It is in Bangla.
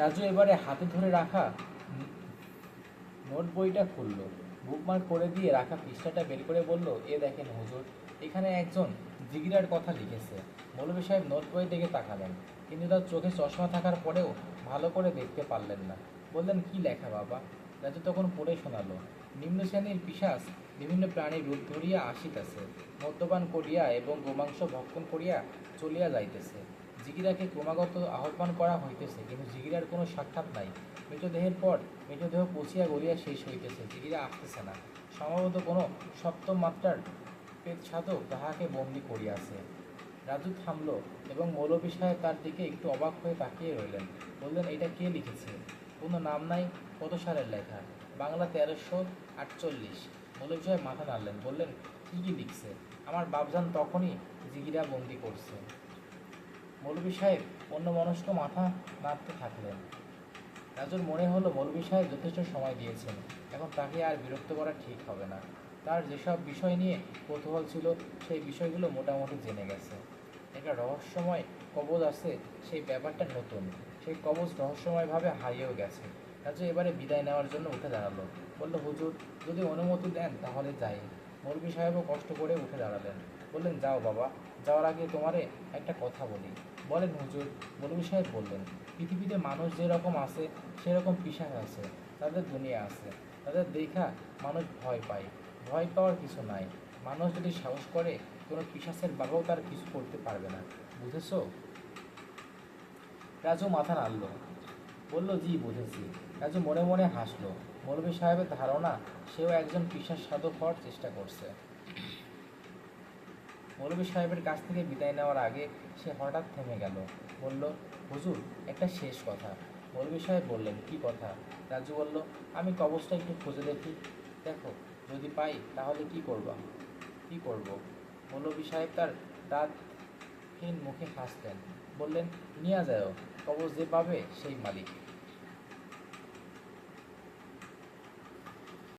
রাজু এবারে হাতে ধরে রাখা নোট বইটা খুলল। বুকমার্ক করে দিয়ে রাখা পৃষ্ঠাটা বের করে বলল, এ দেখেন হুজুর, এখানে একজন জিগিরার কথা লিখেছে। মৌলভী সাহেব নোট বই দিকে তাকালেন। কিন্তু তার চোখে চশমা থাকার পরেও ভালো করে দেখতে পারলেন না। বললেন, কি লেখা বাবা? রাজু তখন পড়ে শোনালো, নিম্ন শ্রেণির পিসাস বিভিন্ন প্রাণীর রূপ ধরিয়া আসিতেছে, মদ্যপান করিয়া এবং গোমাংস ভক্ষণ করিয়া চলিয়া যাইতেছে। জিগিরাকে ক্রমাগত আহ্বান করা হইতেছে, কিন্তু জিগিরার কোনো সাক্ষাৎ নাই। মৃতদেহের পর মৃতদেহ পচিয়া গড়িয়া শেষ হইতেছে, জিগিরা আসতেছে না। সম্ভবত কোনো সপ্তম মাত্রার পেট তাহাকে বন্দি করিয়াছে। রাজু থামল এবং মৌলভী সাহেব তার দিকে একটু অবাক হয়ে তাকিয়ে রইলেন। বললেন, এটা কে লিখেছে? কোনো নাম নাই, কত সালের লেখা? বাংলা তেরোশো আটচল্লিশ। মৌলভী সাহেব মাথা নাড়লেন, বললেন কী কী লিখছে। আমার বাপজান তখনই জিগিরা বন্দি করছে। মৌলভী সাহেব অন্য মনস্ক মাথা নাড়তে থাকলেন। রাজুর মনে হলো মৌলভী সাহেব যথেষ্ট সময় দিয়েছেন, এখন তাকে আর বিরক্ত করা ঠিক হবে না। তার যেসব বিষয় নিয়ে কৌতূহল ছিল, সেই বিষয়গুলো মোটামুটি জেনে গেছে। একটা রহস্যময় কবজ আছে, সেই ব্যাপারটা নতুন। সেই কবজ রহস্যময়ভাবে হারিয়েও গেছে। রাজু এবারে বিদায় নেওয়ার জন্য উঠে দাঁড়াল। বলল, হুজুর, যদি অনুমতি দেন, তাহলে যাই। মৌলভী সাহেবও কষ্ট করে উঠে দাঁড়ালেন। বললেন, যাও বাবা, যাওয়ার আগে তোমারে একটা কথা বলি। বলেন, হুজুর, মৌলভী সাহেব বললেন, পৃথিবীতে মানুষ যেরকম আছে, সেরকম পিসাক আছে, তাদের দুনিয়া আছে। তাদের দেখা মানুষ ভয় পায়। ভয় পাওয়ার কিছু নাই। মানুষ যদি সাহস করে, কোনো পিসাসের বাবাও তার কিছু করতে পারবে না। বুঝেছ? রাজু মাথা নাড়ল। বলল, জি, বুঝেছি। রাজু মনে মনে হাসলো। মৌলভী সাহেবের ধারণা, সেও একজন পিসাস সাধক হওয়ার চেষ্টা করছে। মৌলভী সাহেবের কাছ থেকে বিদায় নেওয়ার আগে সে হঠাৎ থেমে গেল। বলল, হুজুর, একটা শেষ কথা। মৌলভী সাহেব বললেন, কি কথা? রাজু বলল, আমি কবচটা একটু খুঁজে দেখি। দেখো, যদি পাই, তাহলে কি করবা? কি করব? মৌলভী সাহেব তার দাঁতহীন মুখে হাসতেন। বললেন নিয়ে যাও কবর যে পাবে সেই মালিক।